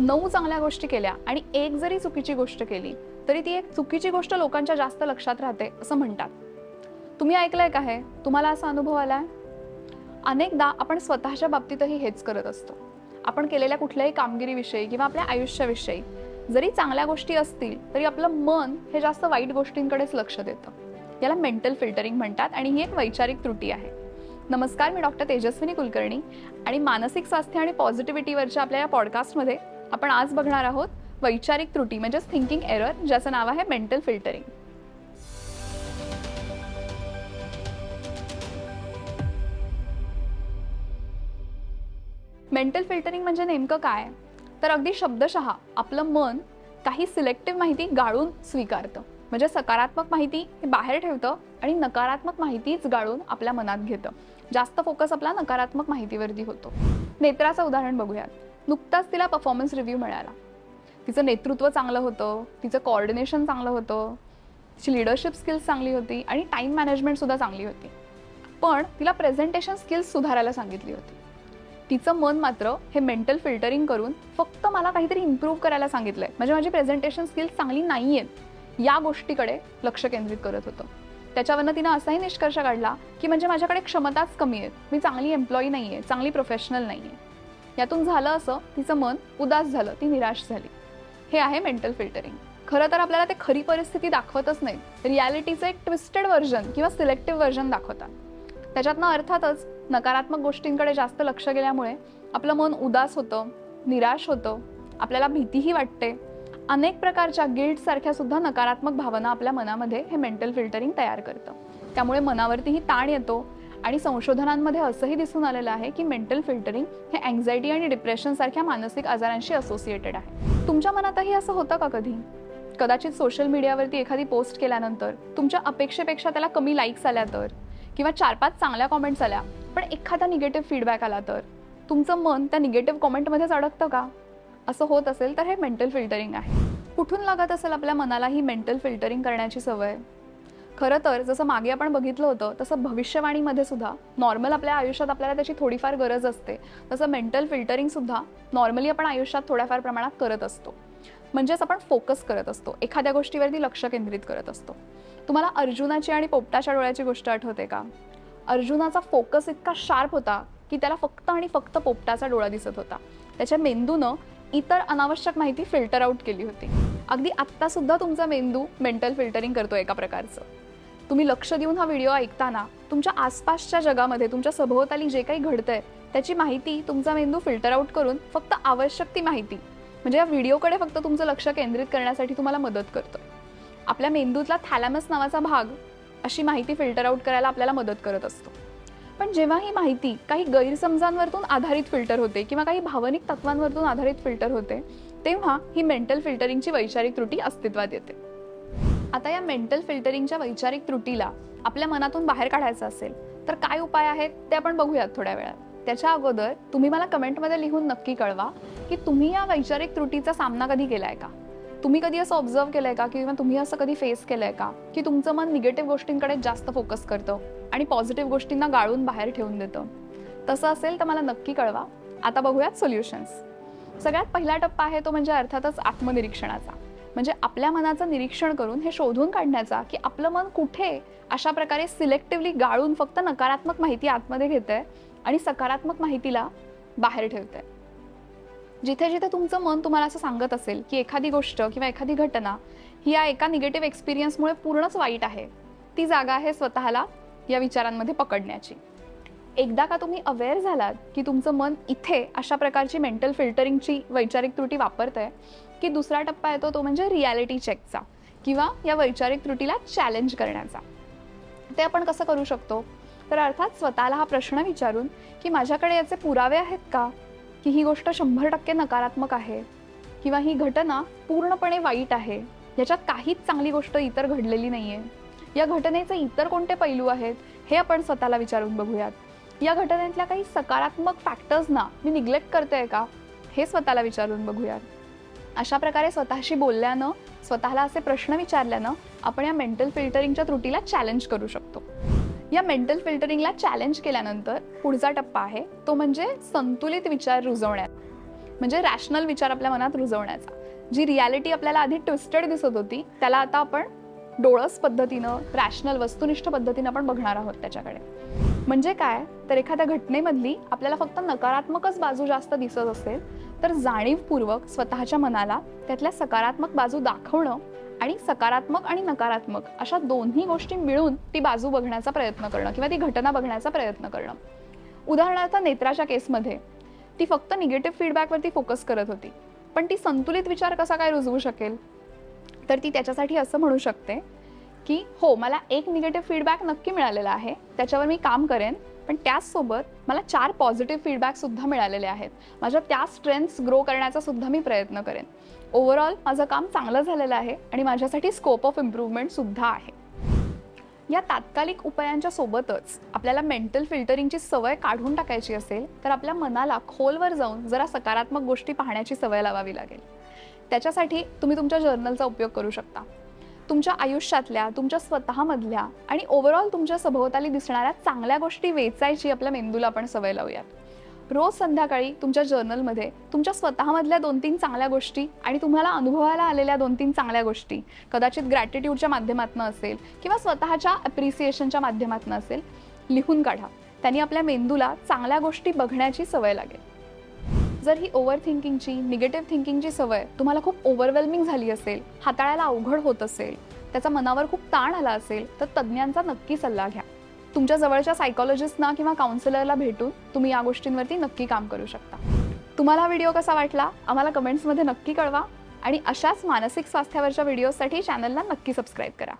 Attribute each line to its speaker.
Speaker 1: नऊ चांगल्या गोष्टी केल्या आणि एक जरी चुकीची गोष्ट केली तरी ती एक चुकीची गोष्ट लोकांच्या जास्त लक्षात राहते असं म्हणतात. तुम्ही ऐकलंय का हे? तुम्हाला असा अनुभव आलाय? अनेकदा आपण स्वतःच्या बाबतीतही हेच करत असतो. आपण केलेल्या कुठल्याही कामगिरीविषयी किंवा आपल्या आयुष्याविषयी जरी चांगल्या गोष्टी असतील तरी आपलं मन हे जास्त वाईट गोष्टींकडेच लक्ष देतं. याला मेंटल फिल्टरिंग म्हणतात आणि ही एक वैचारिक त्रुटी आहे. नमस्कार मी डॉक्टर तेजस्विनी कुलकर्णी आणि मानसिक स्वास्थ्य आणि पॉझिटिव्हिटीवरच्या आपल्या या पॉडकास्टमध्ये आपण आज बघणार आहोत वैचारिक त्रुटी म्हणजेच थिंकिंग एरर ज्याचं नाव आहे मेंटल फिल्टरिंग मेंटल फिल्टरिंग म्हणजे नेमकं काय? तर अगदी शब्दशः आपलं मन काही सिलेक्टिव्ह माहिती गाळून स्वीकारतं. म्हणजे सकारात्मक माहिती हे बाहेर ठेवतं आणि नकारात्मक माहितीच गाळून आपल्या मनात घेतं. जास्त फोकस आपला नकारात्मक माहितीवरती होतो. नेत्राचं उदाहरण बघूयात. नुकताच तिला परफॉर्मन्स रिव्ह्यू मिळाला. तिचं नेतृत्व चांगलं होतं तिचं कॉर्डिनेशन चांगलं होतं तिची लिडरशिप स्किल्स चांगली होती आणि टाईम मॅनेजमेंटसुद्धा चांगली होती. पण तिला प्रेझेंटेशन स्किल्स सुधारायला सांगितली होती. तिचं मन मात्र हे मेंटल फिल्टरिंग करून फक्त मला काहीतरी इम्प्रूव्ह करायला सांगितलं आहे म्हणजे माझी प्रेझेंटेशन स्किल्स चांगली नाही आहेत या गोष्टीकडे लक्ष केंद्रित करत होतं. त्याच्यावरनं तिनं असाही निष्कर्ष काढला की म्हणजे माझ्याकडे क्षमताच कमी आहेत. मी चांगली एम्प्लॉई नाही आहे चांगली प्रोफेशनल नाही आहे यातून झालं असं तिचं मन उदास झालं ती निराश झाली. हे आहे मेंटल फिल्टरिंग खरं तर आपल्याला ते खरी परिस्थिती दाखवतच नाही रियालिटीचं एक ट्विस्टेड व्हर्जन किंवा सिलेक्टिव्ह व्हर्जन दाखवतात. त्याच्यातनं अर्थातच नकारात्मक गोष्टींकडे जास्त लक्ष गेल्यामुळे आपलं मन उदास होतं निराश होतं आपल्याला भीतीही वाटते. अनेक प्रकारच्या गिल्टसारख्या सुद्धा नकारात्मक भावना आपल्या मनामध्ये हे मेंटल फिल्टरिंग तयार करतं. त्यामुळे मनावरतीही ताण येतो आणि संशोधनांमध्ये असंही दिसून आलेलं आहे की मेंटल फिल्टरिंग हे अँझायटी आणि डिप्रेशनसारख्या मानसिक आजारांशी असोसिएटेड आहे. तुमच्या मनातही असं होतं का कधी? कदाचित सोशल मीडियावरती एखादी पोस्ट केल्यानंतर तुमच्या अपेक्षेपेक्षा त्याला कमी लाईक्स आल्या तर? किंवा चार पाच चांगल्या कॉमेंट्स आल्या पण एखादा निगेटिव्ह फीडबॅक आला तर? तुमचं मन त्या निगेटिव्ह कॉमेंटमध्येच अडकतं का? असं होत असेल तर हे मेंटल फिल्टरिंग आहे. कुठून लागत असेल आपल्या मनाला ही मेंटल फिल्टरिंग करण्याची सवय? खरं तर जसं मागे आपण बघितलं होतं तसं भविष्यवाणीमध्ये सुद्धा नॉर्मल आपल्या आयुष्यात आपल्याला त्याची थोडीफार गरज असते. तसं मेंटल फिल्टरिंगसुद्धा नॉर्मली आपण आयुष्यात थोड्याफार प्रमाणात करत असतो. म्हणजेच आपण फोकस करत असतो. एखाद्या गोष्टीवरती लक्ष केंद्रित करत असतो. तुम्हाला अर्जुनाची आणि पोपटाच्या डोळ्याची गोष्ट आठवते का? अर्जुनाचा फोकस इतका शार्प होता की त्याला फक्त आणि फक्त पोपटाचा डोळा दिसत होता. त्याच्या मेंदूनं इतर अनावश्यक माहिती फिल्टर आउट केली होती. अगदी आत्तासुद्धा तुमचा मेंदू मेंटल फिल्टरिंग करतो एका प्रकारचं. तुम्ही लक्ष देऊन हा व्हिडिओ ऐकताना तुमच्या आसपासच्या जगामध्ये तुमच्या सभोवताली जे काही घडतंय त्याची माहिती तुमचा मेंदू फिल्टर आउट करून फक्त आवश्यक ती माहिती. म्हणजे या व्हिडिओकडे फक्त तुमचं लक्ष केंद्रित करण्यासाठी तुम्हाला मदत करतं. आपल्या मेंदूतला थॅलॅमस नावाचा भाग अशी माहिती फिल्टर आउट करायला आपल्याला मदत करत असतो. पण जेव्हा ही माहिती काही गैरसमजांवरतून आधारित फिल्टर होते किंवा काही भावनिक तत्वांवरतून आधारित फिल्टर होते तेव्हा ही मेंटल फिल्टरिंगची वैचारिक त्रुटी अस्तित्वात येते. आता या मेंटल फिल्टरिंगच्या वैचारिक त्रुटीला आपल्या मनातून बाहेर काढायचं असेल तर काय उपाय आहेत ते आपण बघूयात थोड्या वेळात. त्याच्या अगोदर तुम्ही मला कमेंटमध्ये लिहून नक्की कळवा की तुम्ही या वैचारिक त्रुटीचा सामना कधी केलाय का? तुम्ही कधी असं ऑब्झर्व केलंय का किंवा तुम्ही असं कधी फेस केलंय का की तुमचं मन निगेटिव्ह गोष्टींकडे जास्त फोकस करतं आणि पॉझिटिव्ह गोष्टींना गाळून बाहेर ठेवून देतं? तसं असेल तर मला नक्की कळवा. आता बघूयात सोल्युशन्स सगळ्यात पहिला टप्पा आहे तो म्हणजे अर्थातच आत्मनिरीक्षणाचा. म्हणजे आपल्या मनाचं निरीक्षण करून हे शोधून काढण्याचा की आपलं मन कुठे अशा प्रकारे सिलेक्टिव्हली गाळून फक्त नकारात्मक माहिती आतमध्ये घेत आहे आणि सकारात्मक माहितीला बाहेर ठेवतंय. जिथे जिथे तुमचं मन तुम्हाला असं सांगत असेल की एखादी गोष्ट किंवा एखादी घटना ही या एका निगेटिव्ह एक्सपिरियन्समुळे पूर्णच वाईट आहे ती जागा आहे स्वतःला या विचारांमध्ये पकडण्याची. एकदा का तुम्ही अवेअर झालात की तुमचं मन इथे अशा प्रकारची मेंटल फिल्टरिंगची वैचारिक त्रुटी वापरतंय की दुसरा टप्पा येतो तो म्हणजे रियालिटी चेकचा किंवा या वैचारिक त्रुटीला चॅलेंज करण्याचा. ते आपण कसं करू शकतो? तर अर्थात स्वतःला हा प्रश्न विचारून की माझ्याकडे याचे पुरावे आहेत का? की ही गोष्ट शंभर टक्के नकारात्मक आहे? किंवा ही घटना पूर्णपणे वाईट आहे? याच्यात काहीच चांगली गोष्ट इतर घडलेली नाही आहे या घटनेचे इतर कोणते पैलू आहेत? हे आपण स्वतःला विचारून बघूयात. या घटनेतल्या काही सकारात्मक फॅक्टर्सना मी निग्लेक्ट करते का? हे स्वतःला विचारून बघूयात. अशा प्रकारे स्वतःशी बोलल्यानं स्वतःला असे प्रश्न विचारल्यानं आपण या मेंटल फिल्टरिंगच्या त्रुटीला चॅलेंज करू शकतो. या मेंटल फिल्टरिंगला चॅलेंज केल्यानंतर पुढचा टप्पा आहे तो म्हणजे संतुलित विचार रुजवण्यात म्हणजे रॅशनल विचार आपल्या मनात रुजवण्याचा. जी रियालिटी आपल्याला आधी ट्विस्टेड दिसत होती त्याला आता आपण डोळस पद्धतीनं रॅशनल वस्तुनिष्ठ पद्धतीनं आपण बघणार आहोत त्याच्याकडे. म्हणजे काय? तर एखाद्या घटनेमधली आपल्याला फक्त नकारात्मकच बाजू जास्त दिसत असेल तर जाणीवपूर्वक स्वतःच्या मनाला त्यातल्या सकारात्मक बाजू दाखवणं आणि सकारात्मक आणि नकारात्मक अशा दोन्ही गोष्टी मिळून ती बाजू बघण्याचा प्रयत्न करणं किंवा ती घटना बघण्याचा प्रयत्न करणं. उदाहरणार्थ नेत्राच्या केसमध्ये ती फक्त निगेटिव्ह फीडबॅकवरती फोकस करत होती. पण ती संतुलित विचार कसा काय रुजवू शकेल? तर ती त्याच्यासाठी असं म्हणू शकते की हो मला एक निगेटिव्ह फीडबॅक नक्की मिळालेला आहे त्याच्यावर मी काम करेन पण त्याचसोबत मला चार पॉझिटिव्ह फीडबॅकसुद्धा मिळालेले आहेत. माझ्या त्या स्ट्रेंथ्स ग्रो करण्याचा सुद्धा मी प्रयत्न करेन. ओव्हरऑल माझं काम चांगलं झालेलं आहे आणि माझ्यासाठी स्कोप ऑफ इम्प्रूव्हमेंटसुद्धा आहे. या तात्कालिक उपायांच्या सोबतच आपल्याला मेंटल फिल्टरिंगची सवय काढून टाकायची असेल तर आपल्या मनाला खोलवर जाऊन जरा सकारात्मक गोष्टी पाहण्याची सवय लावावी लागेल. त्याच्यासाठी तुम्ही तुमच्या जर्नलचा उपयोग करू शकता. तुमच्या आयुष्यातल्या तुमच्या स्वतःमधल्या आणि ओव्हरऑल तुमच्या सभोवताली दिसणाऱ्या चांगल्या गोष्टी वेचायची आपल्या मेंदूला आपण सवय लावूयात. रोज संध्याकाळी तुमच्या जर्नलमध्ये तुमच्या स्वतःमधल्या दोन तीन चांगल्या गोष्टी आणि तुम्हाला अनुभवायला आलेल्या दोन तीन चांगल्या गोष्टी कदाचित ग्रॅटिट्यूडच्या माध्यमातून असेल किंवा स्वतःच्या अप्रिसिएशनच्या माध्यमातून असेल लिहून काढा. त्यांनी आपल्या मेंदूला चांगल्या गोष्टी बघण्याची सवय लागेल. जर ही ओव्हर थिंकिंगची निगेटिव्ह थिंकिंगची सवय तुम्हाला खूप ओव्हरवेल्मिंग झाली असेल हाताळायला अवघड होत असेल त्याचा मनावर खूप ताण आला असेल तर तज्ज्ञांचा नक्की सल्ला घ्या. तुमच्या जवळच्या सायकॉलॉजिस्टना किंवा काउन्सिलरला भेटून तुम्ही या गोष्टींवरती नक्की काम करू शकता. तुम्हाला हा व्हिडिओ कसा वाटला आम्हाला कमेंट्समध्ये नक्की कळवा आणि अशाच मानसिक स्वास्थ्यावरच्या व्हिडिओसाठी चॅनलला नक्की सबस्क्राईब करा.